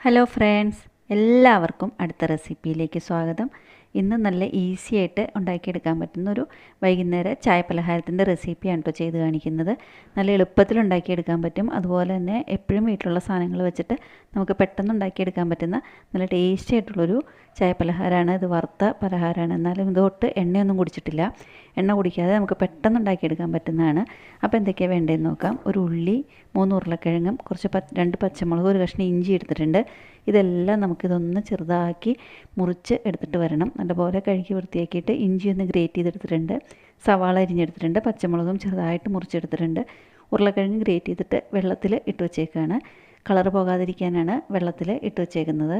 Hello friends എല്ലാവർക്കും അടുത്ത റെസിപ്പിയിലേക്ക് സ്വാഗതം. ഇന്ന് നല്ല ഈസി ആയിട്ട് ഉണ്ടാക്കിയെടുക്കാൻ പറ്റുന്ന ഒരു വൈകുന്നേര ചായ പലഹാരത്തിന്റെ റെസിപ്പിയാണ് കേട്ടോ ചെയ്ത് കാണിക്കുന്നത്. നല്ല എളുപ്പത്തിൽ ഉണ്ടാക്കിയെടുക്കാൻ പറ്റും. അതുപോലെ തന്നെ എപ്പോഴും വീട്ടിലുള്ള സാധനങ്ങൾ വെച്ചിട്ട് നമുക്ക് പെട്ടെന്ന് ഉണ്ടാക്കിയെടുക്കാൻ പറ്റുന്ന നല്ല ടേസ്റ്റി ആയിട്ടുള്ളൊരു ചായ പലഹാരമാണ് ഇത് വറുത്ത പലഹാരമാണ് എന്നാലും ഇതൊട്ട് എണ്ണയൊന്നും കുടിച്ചിട്ടില്ല. എണ്ണ കുടിക്കാതെ നമുക്ക് പെട്ടെന്ന് ഉണ്ടാക്കിയെടുക്കാൻ പറ്റുന്നതാണ്. അപ്പോൾ എന്തൊക്കെയാണ് വേണ്ടതെന്ന് നോക്കാം. ഒരു ഉള്ളി മൂന്ന് ഉരുളക്കിഴങ്ങും കുറച്ച് പ രണ്ട് പച്ചമുളകും ഒരു കഷ്ണം ഇഞ്ചി എടുത്തിട്ടുണ്ട്. ഇതെല്ലാം നമുക്കിതൊന്ന് ചെറുതാക്കി മുറിച്ച് എടുത്തിട്ട് വരണം. നല്ലപോലെ കഴുകി വൃത്തിയാക്കിയിട്ട് ഇഞ്ചി ഒന്ന് ഗ്രേറ്റ് ചെയ്തെടുത്തിട്ടുണ്ട്. സവാള അരിഞ്ഞെടുത്തിട്ടുണ്ട്. പച്ചമുളകും ചെറുതായിട്ട് മുറിച്ചെടുത്തിട്ടുണ്ട്. ഉരുളക്കിഴങ്ങ് ഗ്രേറ്റ് ചെയ്തിട്ട് വെള്ളത്തിൽ ഇട്ട് വെച്ചേക്കാണ്. കളർ പോകാതിരിക്കാനാണ് വെള്ളത്തിൽ ഇട്ട് വച്ചേക്കുന്നത്.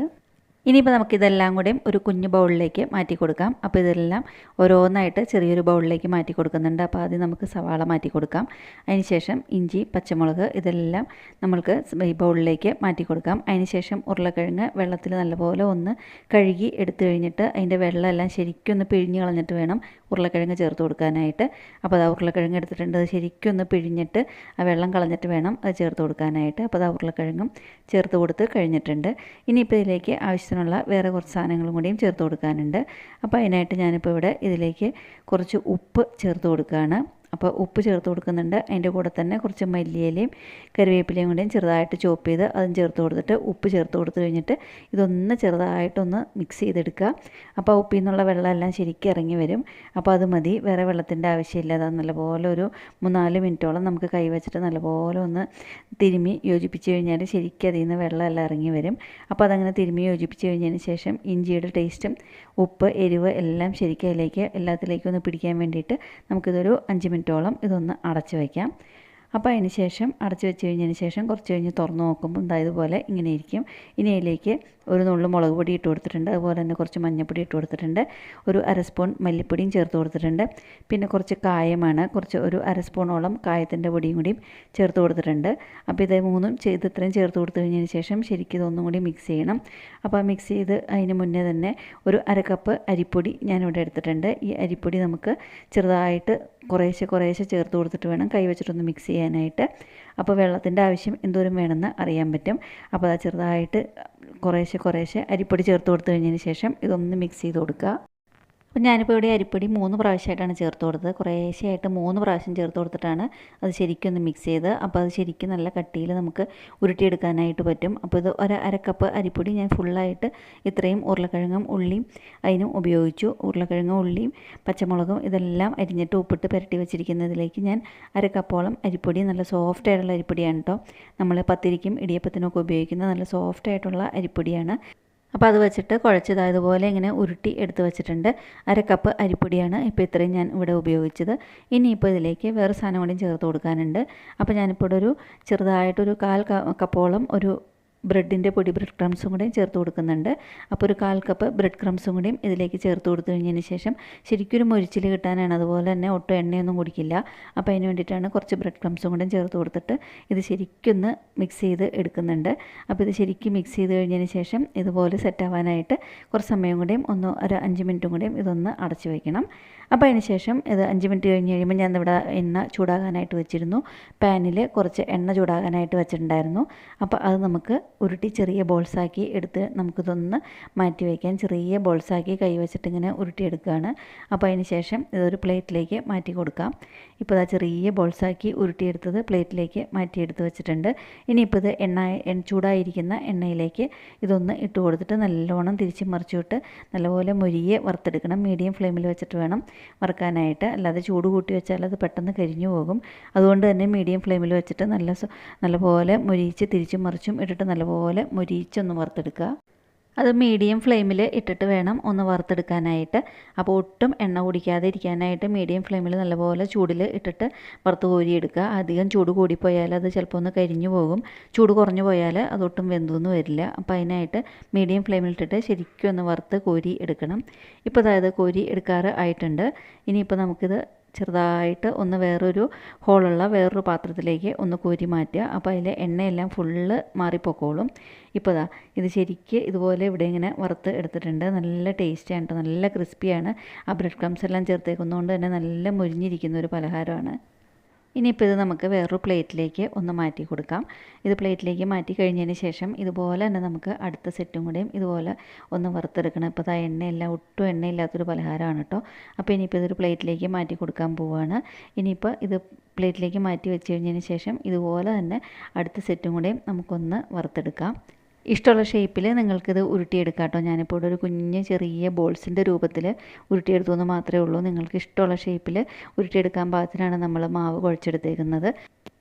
ഇനിയിപ്പോൾ നമുക്കിതെല്ലാം കൂടെയും ഒരു കുഞ്ഞു ബൗളിലേക്ക് മാറ്റി കൊടുക്കാം. അപ്പോൾ ഇതെല്ലാം ഓരോന്നായിട്ട് ചെറിയൊരു ബൗളിലേക്ക് മാറ്റി കൊടുക്കുന്നുണ്ട്. അപ്പോൾ ആദ്യം നമുക്ക് സവാള മാറ്റി കൊടുക്കാം. അതിനുശേഷം ഇഞ്ചി പച്ചമുളക് ഇതെല്ലാം നമ്മൾക്ക് ഈ ബൗളിലേക്ക് മാറ്റി കൊടുക്കാം. അതിനുശേഷം ഉരുളക്കിഴങ്ങ് വെള്ളത്തിൽ നല്ലപോലെ ഒന്ന് കഴുകി എടുത്തു കഴിഞ്ഞിട്ട് അതിന്റെ വെള്ളമെല്ലാം ശരിക്കും ഒന്ന് പിഴിഞ്ഞ് കളഞ്ഞിട്ട് വേണം ഉരുളക്കിഴങ്ങ് ചേർത്ത് കൊടുക്കാനായിട്ട്. അപ്പോൾ അത് ഉരുളക്കിഴങ്ങ് എടുത്തിട്ടുണ്ട്. അത് ശരിക്കും ഒന്ന് പിഴിഞ്ഞിട്ട് ആ വെള്ളം കളഞ്ഞിട്ട് വേണം അത് ചേർത്ത് കൊടുക്കാനായിട്ട്. അപ്പോൾ അത് ഉരുളക്കിഴങ്ങും ചേർത്ത് കൊടുത്ത് കഴിഞ്ഞിട്ടുണ്ട്. ഇനിയിപ്പോൾ ഇതിലേക്ക് ആവശ്യത്തിനുള്ള വേറെ കുറച്ച് സാധനങ്ങളും കൂടിയും ചേർത്ത് കൊടുക്കാനുണ്ട്. അപ്പോൾ അതിനായിട്ട് ഞാനിപ്പോൾ ഇവിടെ ഇതിലേക്ക് കുറച്ച് ഉപ്പ് ചേർത്ത് കൊടുക്കുകയാണ്. അപ്പോൾ ഉപ്പ് ചേർത്ത് കൊടുക്കുന്നുണ്ട്. അതിന്റെ കൂടെ തന്നെ കുറച്ച് മല്ലിയിലയും കറിവേപ്പിലയും കൂടെയും ചെറുതായിട്ട് ചോപ്പ് ചെയ്ത് അതും ചേർത്ത് കൊടുത്തിട്ട് ഉപ്പ് ചേർത്ത് കൊടുത്ത് കഴിഞ്ഞിട്ട് ഇതൊന്ന് ചെറുതായിട്ടൊന്ന് മിക്സ് ചെയ്തെടുക്കുക. അപ്പോൾ ഉപ്പിൽ നിന്നുള്ള വെള്ളമെല്ലാം ശരിക്കും ഇറങ്ങി വരും. അപ്പോൾ അത് മതി. വേറെ വെള്ളത്തിന്റെ ആവശ്യമില്ല. അത് നല്ലപോലെ ഒരു മൂന്നാൽ മിനിറ്റോളം നമുക്ക് കൈവച്ചിട്ട് നല്ലപോലെ ഒന്ന് തിരുമി യോജിപ്പിച്ച് കഴിഞ്ഞാൽ ശരിക്കും അതിൽ നിന്ന് വെള്ളമെല്ലാം ഇറങ്ങി വരും. അപ്പോൾ അതങ്ങനെ തിരുമി യോജിപ്പിച്ച് കഴിഞ്ഞതിന് ശേഷം ഇഞ്ചിയുടെ ടേസ്റ്റും ഉപ്പ് എരിവ് എല്ലാം ശരിക്കും അതിലേക്ക് എല്ലാത്തിലേക്കും ഒന്ന് പിടിക്കാൻ വേണ്ടിയിട്ട് നമുക്കിതൊരു അഞ്ച് മിനിറ്റോളം ഇതൊന്ന് അടച്ച് വയ്ക്കാം. അപ്പോൾ അതിന് ശേഷം അടച്ചു വെച്ച് കഴിഞ്ഞതിന് ശേഷം കുറച്ച് കഴിഞ്ഞ് തുറന്ന് നോക്കുമ്പോൾ എന്താ ഇതുപോലെ ഇങ്ങനെ ഇരിക്കും. ഇനി അതിലേക്ക് ഒരു നുള്ളു മുളക് പൊടി ഇട്ട് കൊടുത്തിട്ടുണ്ട്. അതുപോലെ തന്നെ കുറച്ച് മഞ്ഞൾപ്പൊടി ഇട്ട് കൊടുത്തിട്ടുണ്ട്. ഒരു അര സ്പൂൺ മല്ലിപ്പൊടിയും ചേർത്ത് കൊടുത്തിട്ടുണ്ട്. പിന്നെ കുറച്ച് കായമാണ്. കുറച്ച് ഒരു അര സ്പൂണോളം കായത്തിന്റെ പൊടിയും കൂടിയും ചേർത്ത് കൊടുത്തിട്ടുണ്ട്. അപ്പോൾ ഇത് മൂന്നും ചെയ്ത് ഇത്രയും ചേർത്ത് കൊടുത്തു കഴിഞ്ഞതിന് ശേഷം ശരിക്കും ഇതൊന്നും കൂടി മിക്സ് ചെയ്യണം. അപ്പോൾ മിക്സ് ചെയ്ത് അതിന് മുന്നേ തന്നെ ഒരു അര കപ്പ് അരിപ്പൊടി ഞാനിവിടെ എടുത്തിട്ടുണ്ട്. ഈ അരിപ്പൊടി നമുക്ക് ചെറുതായിട്ട് കുറേശ്ശെ കുറേശ്ശെ ചേർത്ത് കൊടുത്തിട്ട് വേണം കൈ വെച്ചിട്ടൊന്ന് മിക്സ് ചെയ്യാനായിട്ട്. അപ്പോൾ വെള്ളത്തിന്റെ ആവശ്യം എന്തോരം വേണമെന്ന് അറിയാൻ പറ്റും. അപ്പോൾ അത് ചെറുതായിട്ട് കുറേശ്ശെ കുറേശ്ശെ അരിപ്പൊടി ചേർത്ത് കൊടുത്തു കഴിഞ്ഞതിന് ശേഷം ഇതൊന്ന് മിക്സ് ചെയ്ത് കൊടുക്കുക. അപ്പോൾ ഞാനിപ്പോൾ ഇവിടെ അരിപ്പൊടി മൂന്ന് പ്രാവശ്യമായിട്ടാണ് ചേർത്ത് കൊടുത്തത്. കുറേശ്ശെയായിട്ട് മൂന്ന് പ്രാവശ്യം ചേർത്ത് കൊടുത്തിട്ടാണ് അത് ശരിക്കും ഒന്ന് മിക്സ് ചെയ്ത്. അപ്പോൾ അത് ശരിക്കും നല്ല കട്ടിയിൽ നമുക്ക് ഉരുട്ടിയെടുക്കാനായിട്ട് പറ്റും. അപ്പോൾ ഇത് ഒരു അരക്കപ്പ് അരിപ്പൊടി ഞാൻ ഫുള്ളായിട്ട് ഇത്രയും ഉരുളക്കിഴങ്ങും ഉള്ളിയും അതിനും ഉപയോഗിച്ചു. ഉരുളക്കിഴങ്ങും ഉള്ളിയും പച്ചമുളകും ഇതെല്ലാം അരിഞ്ഞിട്ട് ഉപ്പിട്ട് പുരട്ടി വെച്ചിരിക്കുന്നതിലേക്ക് ഞാൻ അരക്കപ്പോളം അരിപ്പൊടി നല്ല സോഫ്റ്റ് ആയിട്ടുള്ള അരിപ്പൊടിയാണ് കേട്ടോ നമ്മൾ പത്തിരിക്കും ഇടിയപ്പത്തിനൊക്കെ ഉപയോഗിക്കുന്ന നല്ല സോഫ്റ്റ് ആയിട്ടുള്ള അരിപ്പൊടിയാണ്. അപ്പോൾ അത് വെച്ചിട്ട് കുഴച്ചതായതുപോലെ ഇങ്ങനെ ഉരുട്ടി എടുത്ത് വെച്ചിട്ടുണ്ട്. അര കപ്പ് അരിപ്പൊടിയാണ് ഇപ്പോൾ ഇത്രയും ഞാൻ ഇവിടെ ഉപയോഗിച്ചത്. ഇനിയിപ്പോൾ ഇതിലേക്ക് വേറെ സാധനം കൂടി ചേർത്ത് കൊടുക്കാനുണ്ട്. അപ്പോൾ ഞാനിപ്പോൾ ഒരു ചെറുതായിട്ടൊരു കാൽ കപ്പോളം ഒരു ബ്രെഡിന്റെ പൊടി ബ്രെഡ് ക്രംസും കൂടെയും ചേർത്ത് കൊടുക്കുന്നുണ്ട്. അപ്പോൾ ഒരു കാൽ കപ്പ് ബ്രെഡ് ക്രംസും കൂടിയും ഇതിലേക്ക് ചേർത്ത് കൊടുത്തു കഴിഞ്ഞതിന് ശേഷം ശരിക്കൊരു മൊരിച്ചിൽ കിട്ടാനാണ്. അതുപോലെ തന്നെ ഒട്ടും എണ്ണയൊന്നും കുടിക്കില്ല. അപ്പോൾ അതിന് വേണ്ടിയിട്ടാണ് കുറച്ച് ബ്രെഡ് ക്രംസും കൂടെയും ചേർത്ത് കൊടുത്തിട്ട് ഇത് ശരിക്കൊന്ന് മിക്സ് ചെയ്ത് എടുക്കുന്നുണ്ട്. അപ്പോൾ ഇത് ശരിക്കും മിക്സ് ചെയ്ത് കഴിഞ്ഞതിന് ശേഷം ഇതുപോലെ സെറ്റ് ആവാനായിട്ട് കുറച്ച് സമയം കൂടെയും ഒന്ന് ഒരു അഞ്ച് മിനിറ്റും കൂടെയും ഇതൊന്ന് അടച്ചു വയ്ക്കണം അപ്പോൾ അതിന് ശേഷം ഇത് അഞ്ച് മിനിറ്റ് കഴിഞ്ഞ് കഴിയുമ്പോൾ ഞാൻ ഇവിടെ എണ്ണ ചൂടാകാനായിട്ട് വെച്ചിരുന്നു. പാനിൽ കുറച്ച് എണ്ണ ചൂടാകാനായിട്ട് വെച്ചിട്ടുണ്ടായിരുന്നു. അപ്പോൾ അത് നമുക്ക് ഉരുട്ടി ചെറിയ ബോൾസാക്കി എടുത്ത് നമുക്കിതൊന്ന് മാറ്റി വയ്ക്കാൻ ചെറിയ ബോൾസാക്കി കൈ വെച്ചിട്ട് ഇങ്ങനെ ഉരുട്ടിയെടുക്കുകയാണ്. അപ്പോൾ അതിന് ശേഷം ഇതൊരു പ്ലേറ്റിലേക്ക് മാറ്റി കൊടുക്കാം. ഇപ്പോൾ ഇതാ ചെറിയ ബോൾസാക്കി ഉരുട്ടിയെടുത്തത് പ്ലേറ്റിലേക്ക് മാറ്റിയെടുത്ത് വെച്ചിട്ടുണ്ട്. ഇനിയിപ്പോൾ ഇത് എണ്ണ ചൂടായിരിക്കുന്ന എണ്ണയിലേക്ക് ഇതൊന്ന് ഇട്ട് കൊടുത്തിട്ട് നല്ലോണം തിരിച്ച് മറിച്ചു വിട്ട് നല്ലപോലെ മൊരിയെ വറുത്തെടുക്കണം. മീഡിയം ഫ്ലെയിമിൽ വെച്ചിട്ട് വേണം. വറുക്കാനായിട്ട്. അല്ലാതെ ചൂട് കൂട്ടി വെച്ചാൽ അത് പെട്ടെന്ന് കരിഞ്ഞു പോകും. അതുകൊണ്ട് തന്നെ മീഡിയം ഫ്ലെയിമിൽ വെച്ചിട്ട് നല്ല നല്ലപോലെ മൊരിയിച്ച് തിരിച്ചും മറിച്ചും ഇട്ടിട്ട് നല്ലപോലെ മൊരിയിച്ചൊന്ന് വറുത്തെടുക്കുക. അത് മീഡിയം ഫ്ലെയിമിൽ ഇട്ടിട്ട് വേണം ഒന്ന് വറുത്തെടുക്കാനായിട്ട്. അപ്പോൾ ഒട്ടും എണ്ണ കുടിക്കാതെ ഇരിക്കാനായിട്ട് മീഡിയം ഫ്ലെയിമിൽ നല്ലപോലെ ചൂടിൽ ഇട്ടിട്ട് വറുത്ത് കോരിയെടുക്കുക. അധികം ചൂട് കൂടിപ്പോയാൽ അത് ചിലപ്പോൾ ഒന്ന് കരിഞ്ഞു പോകും. ചൂട് കുറഞ്ഞു പോയാൽ അതൊട്ടും വെന്തൊന്നും വരില്ല. അപ്പോൾ അതിനായിട്ട് മീഡിയം ഫ്ലെയിമിൽ ഇട്ടിട്ട് ശരിക്കും ഒന്ന് വറുത്ത് കോരി എടുക്കണം. ഇപ്പോൾ അതായത് കോരി എടുക്കാറ് ആയിട്ടുണ്ട്. ഇനിയിപ്പോൾ നമുക്കിത് ചെറുതായിട്ട് ഒന്ന് വേറൊരു ഹോളുള്ള വേറൊരു പാത്രത്തിലേക്ക് ഒന്ന് കോരി മാറ്റുക. അപ്പോൾ അതിലെ എണ്ണയെല്ലാം ഫുള്ള് മാറിപ്പോക്കോളും. ഇപ്പോൾ ഇതാ ഇത് ശരിക്ക് ഇതുപോലെ ഇവിടെ ഇങ്ങനെ വറുത്ത് എടുത്തിട്ടുണ്ട്. നല്ല ടേസ്റ്റിയാണ് കേട്ടോ നല്ല ക്രിസ്പിയാണ് ആ ബ്രെഡ് ക്രംസ് എല്ലാം ചേർത്തേക്കുന്നതുകൊണ്ട് തന്നെ നല്ല മുരിഞ്ഞിരിക്കുന്ന ഒരു പലഹാരമാണ്. ഇനിയിപ്പോൾ ഇത് നമുക്ക് വേറൊരു പ്ലേറ്റിലേക്ക് ഒന്ന് മാറ്റി കൊടുക്കാം. ഇത് പ്ലേറ്റിലേക്ക് മാറ്റി കഴിഞ്ഞതിന് ശേഷം ഇതുപോലെ തന്നെ നമുക്ക് അടുത്ത സെറ്റും കൂടെയും ഇതുപോലെ ഒന്ന് വറുത്തെടുക്കണം. ഇപ്പോൾ ആ എണ്ണയില്ല ഒട്ടും എണ്ണയില്ലാത്തൊരു പലഹാരമാണ് കേട്ടോ. അപ്പോൾ ഇനിയിപ്പോൾ ഇതൊരു പ്ലേറ്റിലേക്ക് മാറ്റി കൊടുക്കാൻ പോവുകയാണ് ഇനിയിപ്പോൾ ഇത് പ്ലേറ്റിലേക്ക് മാറ്റി വെച്ച് കഴിഞ്ഞതിന് ശേഷം ഇതുപോലെ തന്നെ അടുത്ത സെറ്റും കൂടെയും നമുക്കൊന്ന് വറുത്തെടുക്കാം. ഇഷ്ടമുള്ള ഷേപ്പിൽ നിങ്ങൾക്കിത് ഉരുട്ടിയെടുക്കാം കേട്ടോ. ഞാനിപ്പോൾ ഇവിടെ ഒരു കുഞ്ഞ് ചെറിയ ബോൾസിന്റെ രൂപത്തിൽ ഉരുട്ടിയെടുത്തു എന്ന് മാത്രമേ ഉള്ളൂ. നിങ്ങൾക്ക് ഇഷ്ടമുള്ള ഷേപ്പിൽ ഉരുട്ടിയെടുക്കാൻ പാകത്തിനാണ് നമ്മൾ മാവ് കുഴച്ചെടുത്തേക്കുന്നത്.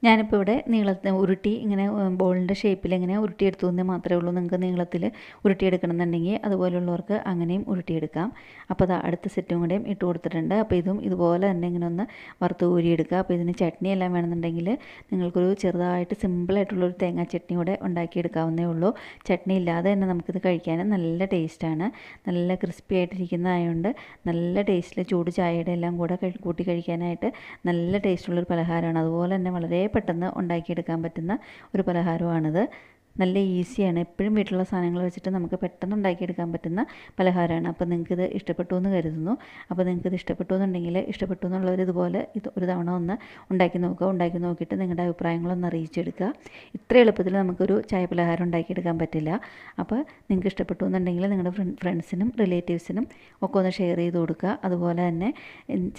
ഞാനിപ്പോൾ ഇവിടെ നീളത്തിൽ ഉരുട്ടി ഇങ്ങനെ ബോളിന്റെ ഷേപ്പിൽ ഇങ്ങനെ ഉരുട്ടിയെടുത്തു എന്ന് മാത്രമേ ഉള്ളൂ. നിങ്ങൾക്ക് നീളത്തിൽ ഉരുട്ടിയെടുക്കണമെന്നുണ്ടെങ്കിൽ അതുപോലുള്ളവർക്ക് അങ്ങനെയും ഉരുട്ടിയെടുക്കാം. അപ്പോൾ അത് അടുത്ത സെറ്റും കൂടെയും ഇട്ട് കൊടുത്തിട്ടുണ്ട്. അപ്പോൾ ഇതും ഇതുപോലെ തന്നെ ഇങ്ങനെ ഒന്ന് വറുത്ത് ഊരിയെടുക്കുക. അപ്പോൾ ഇതിന് ചട്നി എല്ലാം വേണമെന്നുണ്ടെങ്കിൽ നിങ്ങൾക്കൊരു ചെറുതായിട്ട് സിമ്പിളായിട്ടുള്ളൊരു തേങ്ങാ ചട്നി കൂടെ ഉണ്ടാക്കിയെടുക്കാവുന്നേ ഉള്ളൂ. ചട്നി ഇല്ലാതെ തന്നെ നമുക്കിത് കഴിക്കാൻ നല്ല ടേസ്റ്റാണ് നല്ല ക്രിസ്പി ആയിട്ടിരിക്കുന്നതായതുകൊണ്ട് നല്ല ടേസ്റ്റിൽ ചൂട് ചായയുടെ എല്ലാം കൂടെ കൂട്ടി കഴിക്കാനായിട്ട് നല്ല ടേസ്റ്റുള്ളൊരു പലഹാരമാണ്. അതുപോലെ തന്നെ വളരെ പെട്ടെന്ന് ഉണ്ടാക്കിയെടുക്കാൻ പറ്റുന്ന ഒരു പലഹാരമാണിത്. നല്ല ഈസിയാണ്. എപ്പോഴും വീട്ടിലുള്ള സാധനങ്ങൾ വെച്ചിട്ട് നമുക്ക് പെട്ടെന്ന് ഉണ്ടാക്കിയെടുക്കാൻ പറ്റുന്ന പലഹാരമാണ്. അപ്പോൾ നിങ്ങൾക്കിത് ഇഷ്ടപ്പെട്ടു എന്ന് കരുതുന്നു. അപ്പോൾ നിങ്ങൾക്കിത് ഇഷ്ടപ്പെട്ടു എന്നുണ്ടെങ്കിൽ ഇഷ്ടപ്പെട്ടു എന്നുള്ളവർ ഇതുപോലെ ഇത് ഒരു തവണ ഒന്ന് ഉണ്ടാക്കി നോക്കുക. ഉണ്ടാക്കി നോക്കിയിട്ട് നിങ്ങളുടെ അഭിപ്രായങ്ങളൊന്ന് അറിയിച്ചെടുക്കുക ഇത്ര എളുപ്പത്തിൽ നമുക്കൊരു ചായ പലഹാരം ഉണ്ടാക്കിയെടുക്കാൻ പറ്റില്ല. അപ്പോൾ നിങ്ങൾക്ക് ഇഷ്ടപ്പെട്ടു എന്നുണ്ടെങ്കിൽ നിങ്ങളുടെ ഫ്രണ്ട്സിനും റിലേറ്റീവ്സിനും ഒക്കെ ഒന്ന് ഷെയർ ചെയ്ത് കൊടുക്കുക. അതുപോലെ തന്നെ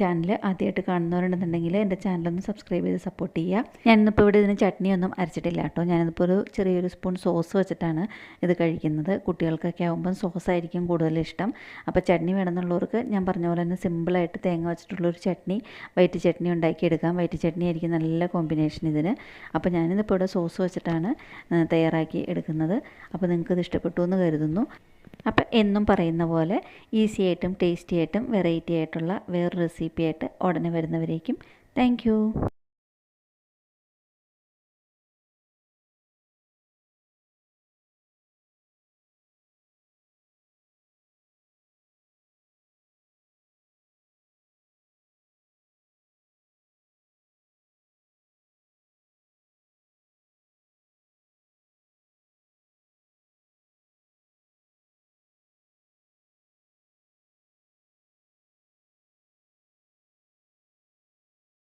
ചാനൽ ആദ്യമായിട്ട് കാണുന്നവരുണ്ടെന്നുണ്ടെങ്കിൽ എന്റെ ചാനലൊന്ന് സബ്സ്ക്രൈബ് ചെയ്ത് സപ്പോർട്ട് ചെയ്യുക. ഞാനിന്നിപ്പോൾ ഇവിടെ ഇതിന് ചട്നിയൊന്നും അരച്ചിട്ടില്ല കേട്ടോ. ഞാനിതിപ്പോൾ ഒരു ചെറിയൊരു സ്പൂൺ സോസ് വെച്ചിട്ടാണ് ഇത് കഴിക്കുന്നത്. കുട്ടികൾക്കൊക്കെ ആകുമ്പം സോസ് ആയിരിക്കും കൂടുതൽ ഇഷ്ടം അപ്പോൾ ചട്നി വേണമെന്നുള്ളവർക്ക് ഞാൻ പറഞ്ഞ പോലെ തന്നെ സിമ്പിളായിട്ട് തേങ്ങ വെച്ചിട്ടുള്ളൊരു ചട്നി വൈറ്റ് ചട്നി ഉണ്ടാക്കിയെടുക്കാം. വൈറ്റ് ചട്നി ആയിരിക്കും നല്ല കോമ്പിനേഷൻ ഇതിന്. അപ്പോൾ ഞാനിതിപ്പോൾ ഇവിടെ സോസ് വെച്ചിട്ടാണ് തയ്യാറാക്കി എടുക്കുന്നത്. അപ്പോൾ നിങ്ങൾക്ക് ഇത് ഇഷ്ടപ്പെട്ടു എന്ന് കരുതുന്നു. അപ്പോൾ എന്നും പറയുന്ന പോലെ ഈസി ആയിട്ടും ടേസ്റ്റി ആയിട്ടും വെറൈറ്റി ആയിട്ടുള്ള വേറൊരു റെസിപ്പി ആയിട്ട് ഉടനെ വരുന്നവരേക്കും. താങ്ക്